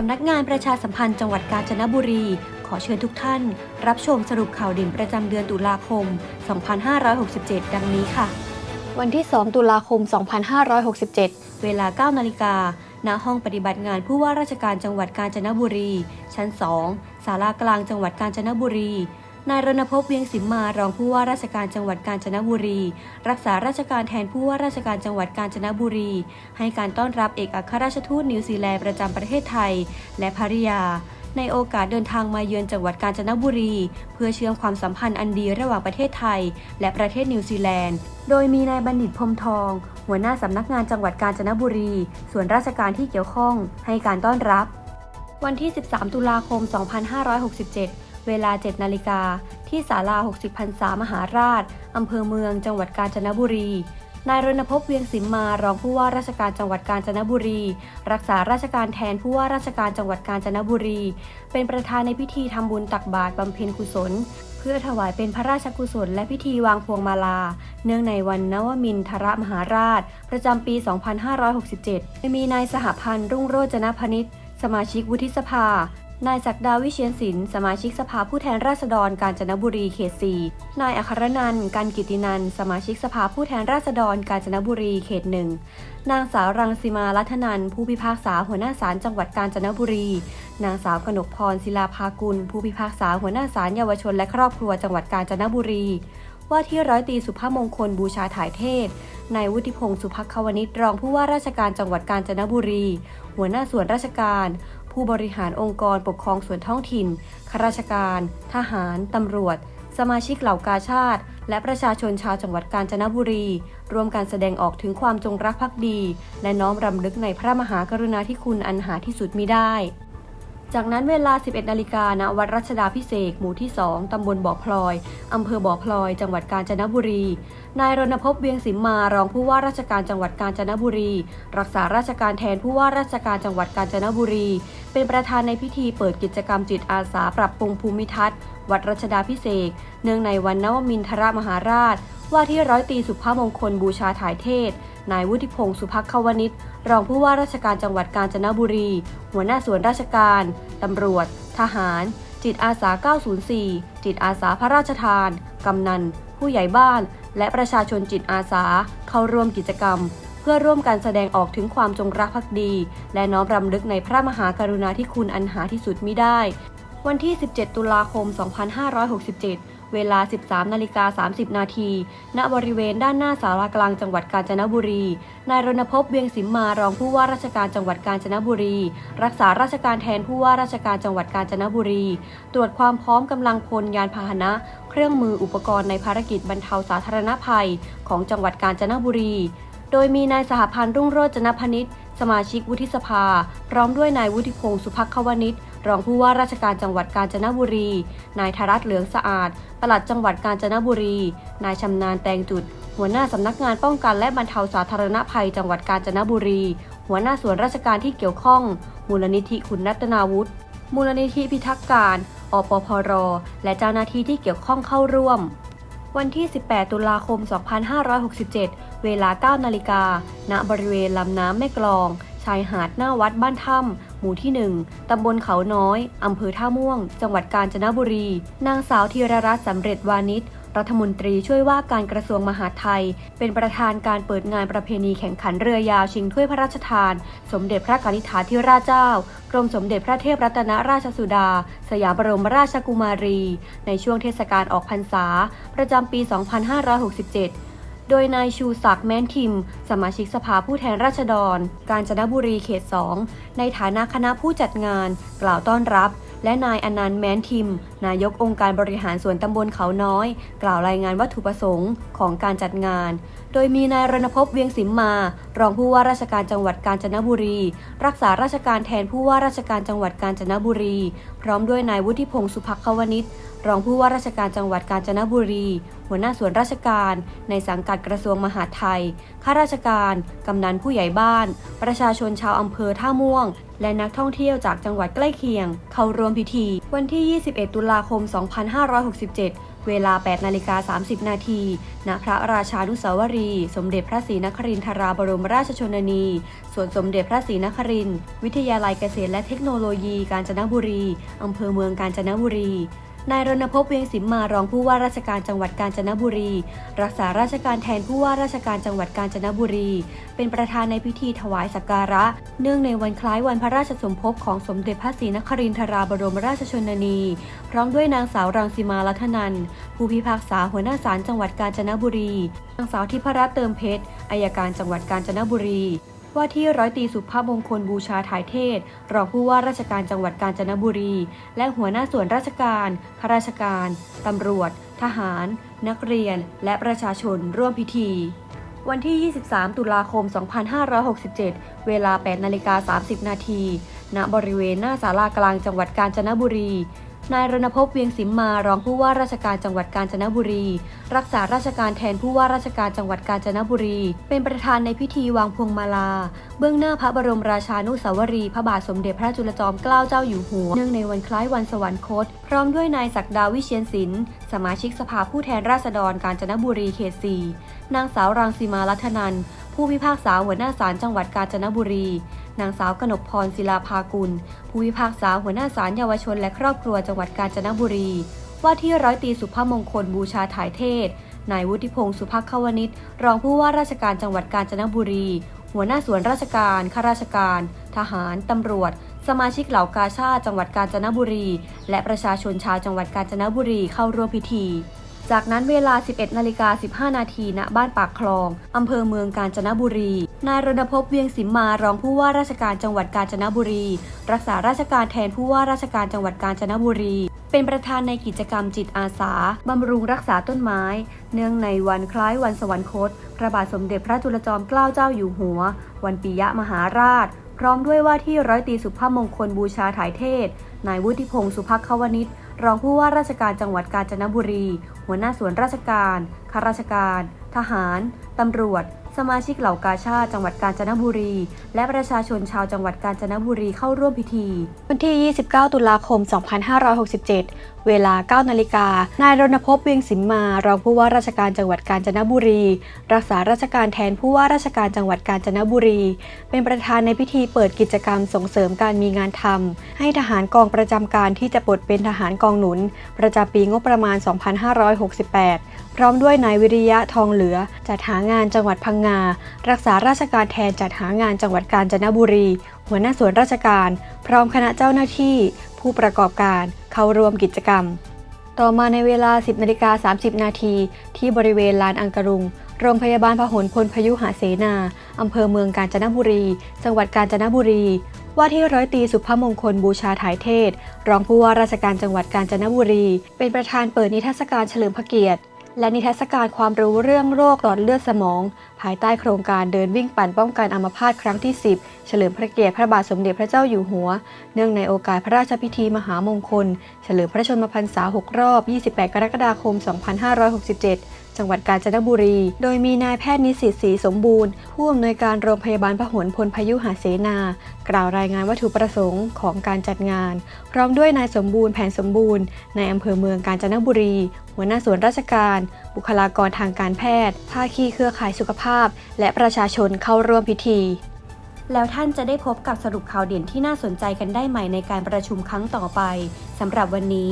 สำนักงานประชาสัมพันธ์จังหวัดกาญจนบุรี ขอเชิญทุกท่าน รับชมสรุปข่าวเด่นประจำเดือนตุลาคม 2567 ดังนี้ค่ะ วันที่ 2 ตุลาคม 2567 เวลา 9 นาฬิกาณห้องปฏิบัติงานผู้ว่าราชการจังหวัดกาญจนบุรี ชั้น 2 ศาลากลางจังหวัดกาญจนบุรี นายรณพบเวียงสิมมารองผู้ว่าราชการจังหวัดกาญจนบุรี รักษาราชการแทนผู้ว่าราชการจังหวัดกาญจนบุรี ให้การต้อนรับเอกอัครราชทูตนิวซีแลนด์ประจำประเทศไทย และภริยา ในโอกาสเดินทางมาเยือนจังหวัดกาญจนบุรี เพื่อเชื่อมความสัมพันธ์อันดีระหว่างประเทศไทย และประเทศนิวซีแลนด์ โดยมีนายบัณฑิตพรมทอง หัวหน้าสำนักงานจังหวัดกาญจนบุรี ส่วนราชการที่เกี่ยวข้อง ให้การต้อนรับ วันที่ 13 ตุลาคม 2567 เวลา 7 นาฬิกา ที่ศาลา 60พรรษามหาราช อำเภอเมือง จังหวัดกาญจนบุรี นายรณพบเวียงสิมมารองผู้ว่าราชการจังหวัดกาญจนบุรี รักษาราชการแทนผู้ว่าราชการจังหวัดกาญจนบุรี เป็นประธานในพิธีทำบุญตักบาตรบำเพ็ญกุศล เพื่อถวายเป็นพระราชกุศลและพิธีวางพวงมาลา เนื่องในวันนวมินทรมหาราช ประจำปี 2567โดยมีนายสหพันธ์รุ่งโรจนพนิษฐ์สมาชิกวุฒิสภา นายศักดาวิเชียนศิลป์สมาชิกสภาผู้แทนราษฎรกาญจนบุรีเขต4นายอัครนันท์กันกิตินัน สมาชิกสภาผู้แทนราษฎรกาญจนบุรีเขตหนึ่ง นางสาวรังสีมาลัทนัน ผู้พิพากษาหัวหน้าศาลจังหวัดกาญจนบุรี นางสาวกนกพรศิลาภากุล ผู้พิพากษาหัวหน้าศาลเยาวชนและครอบครัวจังหวัดกาญจนบุรี ว่าที่ร้อยตีสุภาพมงคลบูชาถ่ายเทศนายวุฒิพงศ์สุภควณิตรองผู้ว่าราชการจังหวัดกาญจนบุรี หัวหน้าส่วนราชการ ผู้บริหารองค์กรปกครองส่วนท้องถิ่นข้าราชการ ทหาร ตำรวจ สมาชิกเหล่ากาชาติ และประชาชนชาวจังหวัดกาญจนบุรี ร่วมการแสดงออกถึงความจงรักภักดี และน้อมรำลึกในพระมหากรุณาธิคุณอันหาที่สุดมิได้ จากนั้นเวลา 11 นาฬิกาณวัดรัชดาพิเศษหมู่ที่ 2 ตำบลบ่อพลอย อำเภอบ่อพลอย จังหวัดกาญจนบุรี นายรณพบเวียงสิมมารองผู้ว่าราชการจังหวัดกาญจนบุรี รักษาราชการแทนผู้ว่าราชการจังหวัดกาญจนบุรี เป็นประธานในพิธีเปิดกิจกรรมจิตอาสาปรับปรุงภูมิทัศน์ วัดรัชดาพิเศษเนื่องในวันนวมินทรมหาราช ว่าที่ร้อยตีสุภาพมงคลบูชาถ่ายเทศ นายวุฒิพงศ์สุภักควณิตรองผู้ว่าราชการจังหวัดกาญจนบุรี หัวหน้าส่วนราชการ ตำรวจ ทหาร จิตอาสา 904 จิตอาสาพระราชทาน กำนัน ผู้ใหญ่บ้าน และประชาชนจิตอาสา เข้าร่วมกิจกรรม เพื่อร่วมกันแสดงออกถึงความจงรักภักดี และน้อมรำลึกในพระมหากรุณาธิคุณอันหาที่สุดมิได้ วันที่ 17 ตุลาคม 2567 เวลา 13 นาฬิกา 30 นาที ณ บริเวณด้านหน้าศาลากลางจังหวัดกาญจนบุรี นายรณพบเวียงสิมมารองผู้ว่าราชการจังหวัดกาญจนบุรี รักษาราชการแทนผู้ว่าราชการจังหวัดกาญจนบุรี ตรวจความพร้อมกำลังพลยานพาหนะ เครื่องมืออุปกรณ์ในภารกิจบรรเทาสาธารณภัย ของจังหวัดกาญจนบุรี โดยมีนายสหพันธ์รุ่งโรจนพนิษฐ์สมาชิกวุฒิสภา พร้อมด้วยนายวุฒิพงศ์สุภักควณิตรองผู้ว่าราชการจังหวัดกาญจนบุรี นายธรัตเหลืองสะอาด ปลัดจังหวัดกาญจนบุรี นายชำนาญแตงจุด หัวหน้าสำนักงานป้องกันและบรรเทาสาธารณภัยจังหวัดกาญจนบุรี หัวหน้าส่วนราชการที่เกี่ยวข้อง มูลนิธิคุณรัตนาวุฒิ มูลนิธิพิทักษ์การ อปพร และเจ้าหน้าที่ที่เกี่ยวข้องเข้าร่วม วันที่ 18 ตุลาคม 2567 เวลา 9 นาฬิกา ณ บริเวณลำน้ำแม่กลอง ชายหาดหน้าวัดบ้านถ้ำ หมู่ที่ 1 ตำบลเขาน้อย อำเภอท่าม่วง จังหวัดกาญจนบุรี นางสาวธีรรัตน์สำเร็จวานิชรัฐมนตรีช่วยว่าการกระทรวงมหาดไทย เป็นประธานการเปิดงานประเพณีแข่งขันเรือยาวชิงถ้วยพระราชทาน สมเด็จพระกนิษฐาธิราชเจ้ากรมสมเด็จพระเทพรัตนราชสุดา สยามบรมราชกุมารี ในช่วงเทศกาลออกพรรษา ประจำปี 2567 โดยนายชูศักดิ์แม้นทิม สมาชิกสภาผู้แทนราษฎร กาญจนบุรีเขต 2 ในฐานะคณะผู้จัดงาน กล่าวต้อนรับ และนายอนันต์แม้นทิม นายกองค์การบริหารส่วนตำบลเขาน้อย กล่าวรายงานวัตถุประสงค์ของการจัดงาน โดยมีนายรณพบเวียงสิมมา รองผู้ว่าราชการจังหวัดกาญจนบุรี รักษาราชการแทนผู้ว่าราชการจังหวัดกาญจนบุรี พร้อมด้วยนายวุฒิพงศ์สุภควณิตรองผู้ว่าราชการจังหวัดกาญจนบุรี หัวหน้าส่วนราชการ ในสังกัดกระทรวงมหาดไทย ข้าราชการ กำนันผู้ใหญ่บ้าน ประชาชนชาวอำเภอท่าม่วง และนักท่องเที่ยวจากจังหวัดใกล้เคียง เข้าร่วมพิธี วันที่ 21 ตุลาคม 2567 เวลา 8 นาฬิกา 30 นาที ณ พระราชานุสาวรี สมเด็จพระศรีนครินทราบรมราชชนนี สวนสมเด็จพระศรีนครินทร์วิทยาลัยเกษตรและเทคโนโลยีกาญจนบุรี อำเภอเมืองกาญจนบุรี นายรณพบเวียงสิมมารองผู้ว่าราชการจังหวัดกาญจนบุรี รักษาราชการแทนผู้ว่าราชการจังหวัดกาญจนบุรี เป็นประธานในพิธีถวายสักการะ เนื่องในวันคล้ายวันพระราชสมภพของสมเด็จพระศรีนครินทราบรมราชชนนี พร้อมด้วยนางสาวรังสีมาลัทนันท์ผู้พิพากษาหัวหน้าศาลจังหวัดกาญจนบุรีนางสาวทิพรัตน์เติมเพชรอายการจังหวัดกาญจนบุรี ว่าที่ร้อยตีสุภาพมงคลบูชาถ่ายเทศ รองผู้ว่าราชการจังหวัดกาญจนบุรี และหัวหน้าส่วนราชการข้าราชการ ตำรวจ ทหาร นักเรียน และประชาชนร่วมพิธี วันที่ 23 ตุลาคม 2567 เวลา 8 นาฬิกา 30 นาที ณ บริเวณหน้าศาลากลางจังหวัดกาญจนบุรี นายรณพบเวียงสิมมารองผู้ว่าราชการจังหวัดกาญจนบุรี รักษาราชการแทนผู้ว่าราชการจังหวัดกาญจนบุรี เป็นประธานในพิธีวางพวงมาลา เบื้องหน้าพระบรมราชานุสาวรีพระบาทสมเด็จพระจุลจอมเกล้าเจ้าอยู่หัว เนื่องในวันคล้ายวันสวรรคต พร้อมด้วยนายศักดาวิเชียนศิลป์สมาชิกสภาผู้แทนราษฎรกาญจนบุรีเขต 4 นางสาวรังสีมาลัทนันท์ ผู้พิพากษาหัวหน้าศาลจังหวัดกาญจนบุรี นางสาวกนกพรศิลาภากุล ผู้พิพากษาหัวหน้าศาลเยาวชนและครอบครัวจังหวัดกาญจนบุรี ว่าที่ร้อยตีสุภาพมงคลบูชาถ่ายเทศ นายวุฒิพงศ์สุภาควนิชรองผู้ว่าราชการจังหวัดกาญจนบุรี หัวหน้าส่วนราชการ ข้าราชการ ทหาร ตำรวจ สมาชิกเหล่ากาชาติจังหวัดกาญจนบุรี และประชาชนชาวจังหวัดกาญจนบุรีเข้าร่วมพิธี จากนั้นเวลา 11นาฬิกา15 นาทีณบ้านปากคลอง อำเภอเมืองกาญจนบุรี นายรณพบเวียงสิมมารองผู้ว่าราชการจังหวัดกาญจนบุรี รักษาราชการแทนผู้ว่าราชการจังหวัดกาญจนบุรี เป็นประธานในกิจกรรมจิตอาสา บำรุงรักษาต้นไม้ เนื่องในวันคล้ายวันสวรรคต พระบาทสมเด็จพระจุลจอมเกล้าเจ้าอยู่หัว วันปิยมหาราช พร้อมด้วยว่าที่ร้อยตีสุภาพมงคลบูชาถ่ายเทศ นายวุฒิพงศ์สุภักควนิช รองผู้ว่าราชการจังหวัดกาญจนบุรี หัวหน้าส่วนราชการ ข้าราชการ ทหาร ตำรวจ สมาชิกเหล่ากาชาติจังหวัดกาญจนบุรี และประชาชนชาวจังหวัดกาญจนบุรีเข้าร่วมพิธี วันที่ 29 ตุลาคม 2567 เวลา 9 นาฬิกา นายรณพบเวียงสิมมารองผู้ว่าราชการจังหวัดกาญจนบุรี รักษาราชการแทนผู้ว่าราชการจังหวัดกาญจนบุรี เป็นประธานในพิธีเปิดกิจกรรมส่งเสริมการมีงานทำให้ทหารกองประจำการที่จะปลดเป็นทหารกองหนุน ประจำปีงบประมาณ 2568 พร้อมด้วยนายวิริยะทองเหลือจัดหางานจังหวัดพังงา รักษาราชการแทนจัดหางานจังหวัดกาญจนบุรี หัวหน้าส่วนราชการ พร้อมคณะเจ้าหน้าที่ ผู้ประกอบการเข้าร่วมกิจกรรม ต่อมาในเวลา 10นาฬิกา30 นาทีที่บริเวณลานอังกรุง โรงพยาบาลพหลพลพยุหเสนาอำเภอเมืองกาญจนบุรี จังหวัดกาญจนบุรีว่าที่ร้อยตีสุภาพมงคลบูชาถ่ายเทศ รองผู้ว่าราชการจังหวัดกาญจนบุรี เป็นประธานเปิดนิทรรศการเฉลิมพระเกียรติ และนิทรรศการความรู้เรื่องโรคหลอดเลือดสมอง ภายใต้โครงการเดินวิ่งปั่นป้องกันอัมพาตครั้งที่ 10 เฉลิมพระเกียรติพระบาทสมเด็จพระเจ้าอยู่หัว เนื่องในโอกาสพระราชพิธีมหามงคล เฉลิมพระชนมพรรษา 6 รอบ 28 กรกฎาคม 2567 จังหวัดกาญจนบุรี โดยมีนายแพทย์นิสิตศรีสมบูรณ์ ผู้อำนวยการโรงพยาบาลพหลพลพยุหาเสนา กล่าวรายงานวัตถุประสงค์ของการจัดงาน พร้อมด้วยนายสมบูรณ์แผนสมบูรณ์ในอำเภอเมืองกาญจนบุรี หัวหน้าส่วนราชการ บุคลากรทางการแพทย์ ภาคีเครือข่ายสุขภาพ และประชาชนเข้าร่วมพิธีแล้วท่านจะได้พบกับสรุปข่าวเด่นที่น่าสนใจกันได้ใหม่ในการประชุมครั้งต่อไป สำหรับวันนี้